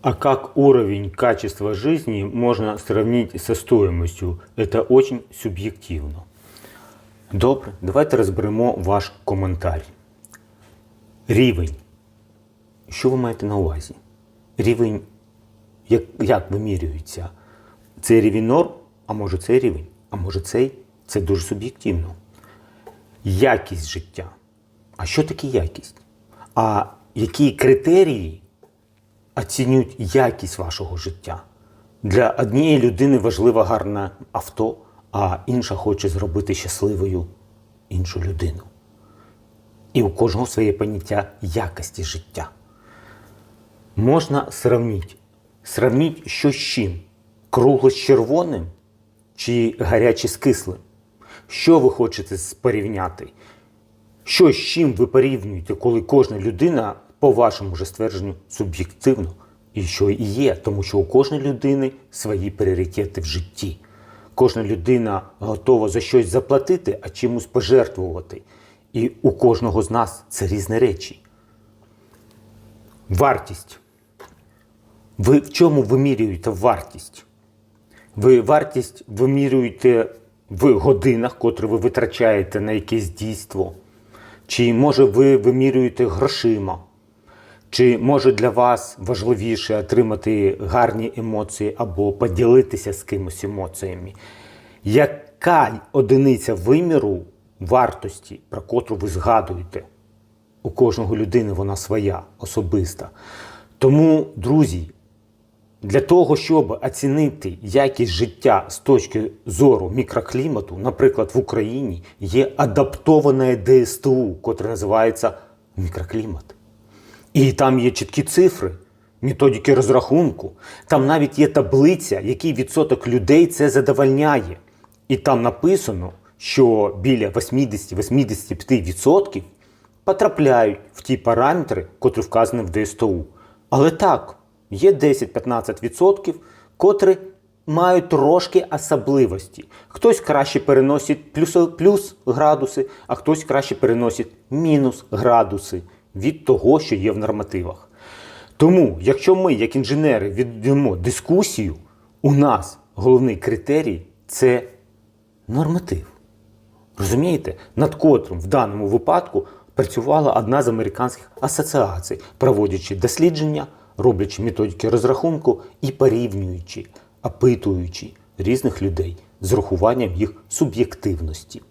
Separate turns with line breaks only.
А как уровень качества жизни можно сравнить со стоимостью? Это очень суб'єктивно. Добре, давайте розберемо ваш коментар. Рівень. Що ви маєте на увазі? Рівень, як, як вимірюється? Це рівень норм, а може цей рівень, а може цей? Це дуже суб'єктивно. Якість життя. А що таке якість? А які критерії оцінюють якість вашого життя? Для однієї людини важливо гарне авто, а інша хоче зробити щасливою іншу людину. І у кожного своє поняття якості життя. Можна сравнити. Сравніть що з чим? Кругло з червоним чи гаряче з кислим? Що ви хочете порівняти? Що з чим ви порівнюєте, коли кожна людина, по вашому же ствердженню, суб'єктивно? І що і є, тому що у кожної людини свої пріоритети в житті. Кожна людина готова за щось заплатити, а чимось пожертвувати. І у кожного з нас це різні речі. Вартість. Ви в чому вимірюєте вартість? Ви вартість вимірюєте в годинах, котрі ви витрачаєте на якесь дійство? Чи може ви вимірюєте грошима? Чи може для вас важливіше отримати гарні емоції або поділитися з кимось емоціями? Яка одиниця виміру вартості, про котру ви згадуєте? У кожного людини вона своя, особиста. Тому, друзі, для того, щоб оцінити якість життя з точки зору мікроклімату, наприклад, в Україні є адаптоване ДСТУ, котре називається мікроклімат. І там є чіткі цифри, методики розрахунку. Там навіть є таблиця, який відсоток людей це задовольняє. І там написано, що біля 80-85% потрапляють в ті параметри, котрі вказані в ДСТУ. Але так, є 10-15%, котрі мають трошки особливості. Хтось краще переносить плюс, плюс градуси, а хтось краще переносить мінус градуси від того, що є в нормативах. Тому, якщо ми, як інженери, віддамо дискусію, у нас головний критерій це норматив. Розумієте, над котрим в даному випадку працювала одна з американських асоціацій, проводячи дослідження, роблячи методики розрахунку і порівнюючи, опитуючи різних людей з рахуванням їх суб'єктивності.